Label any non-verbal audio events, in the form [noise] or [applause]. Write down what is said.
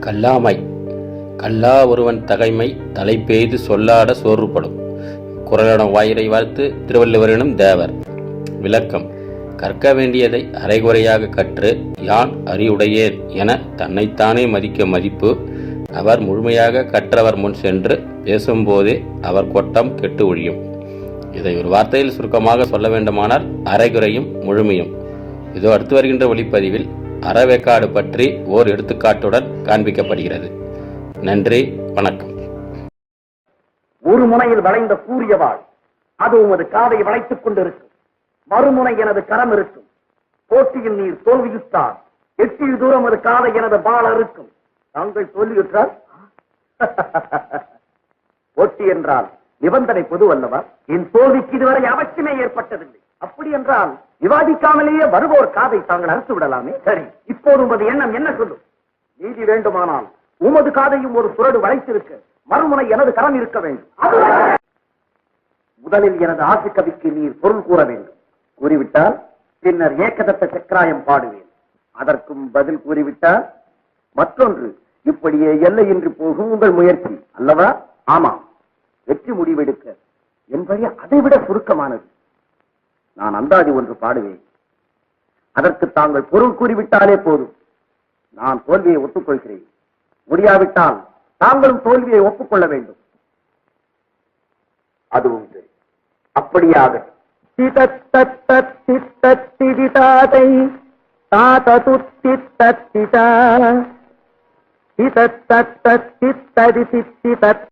கல்லாமை. கல்லா ஒருவன் தகைமை தலை பெய்து சொல்லாட சோர்வுபடும். குரலிடம் வாயிரை வாழ்த்து திருவள்ளுவரினும் தேவர். விளக்கம். கற்க வேண்டியதை அரைகுறையாக கற்று யான் அறிவுடையேன் என தன்னைத்தானே மதிக்க மதிப்பு அவர் முழுமையாக கற்றவர் முன் சென்று பேசும்போதே அவர் கொட்டம் கெட்டு ஒழியும். இதை ஒரு வார்த்தையில் சுருக்கமாக சொல்ல வேண்டுமானால் அரைகுறையும் முழுமையும். இதோ அடுத்து வருகின்ற ஒளிப்பதிவில் அறவேக்காடு பற்றி ஓர் எடுத்துக்காட்டுடன் காண்பிக்கப்படுகிறது. நன்றி வணக்கம். ஒரு முனையில் வளைந்த கூறியவாள் அது உமது காதை வளைத்துக் கொண்டிருக்கும். மறுமுனை எனது கரம் இருக்கும். போட்டியில் நீர் தோல்வியுற்றால் எட்டிய தூரம் அது காதை எனது பால் இருக்கும் தாங்கள் தோல்வியுற்றார் [laughs] போட்டி என்றால் நிபந்தனை பொது அல்லவா? என் தோல்விக்கு இதுவரை அவசியமே ஏற்பட்டதில்லை. அப்படி என்றால் விவாதிக்காமலேயே வருவோர் காதை தாங்கள் அறுத்து விடலாமே? சரி இப்போது உமது எண்ணம் என்ன சொல்லும் நீதி வேண்டுமானால் உமது காதையும் ஒரு சுரடு வளைத்திருக்க மறுமுனை எனது கரம் இருக்க வேண்டும். முதலில் எனது ஆசை கவிக்கு நீர் பொருள் கூற வேண்டும். கூறிவிட்டால் பின்னர் ஏக்கதத்த சக்கராயம் பாடுவேன். அதற்கும் பதில் கூறிவிட்டால் மற்றொன்று இப்படியே எல்லையின்றி போகும் உங்கள் முயற்சி அல்லவா? ஆமாம் வெற்றி முடிவெடுக்க. என்பதை அதைவிட சுருக்கமானது. நான் அந்தாதி ஒன்று பாடுவேன். அதற்கு தாங்கள் பொருள் கூறிவிட்டாலே போதும். நான் தோல்வியை ஒத்துக்கொள்கிறேன் முடியாவிட்டால் தாங்களும் தோல்வியை ஒப்புக்கொள்ள வேண்டும். அது சரி அப்படியாக. சிதத்தத்திதிதாதை தாததுத்தித்தத்திதா. சிதத்தத்தித்ததி சித்திதத்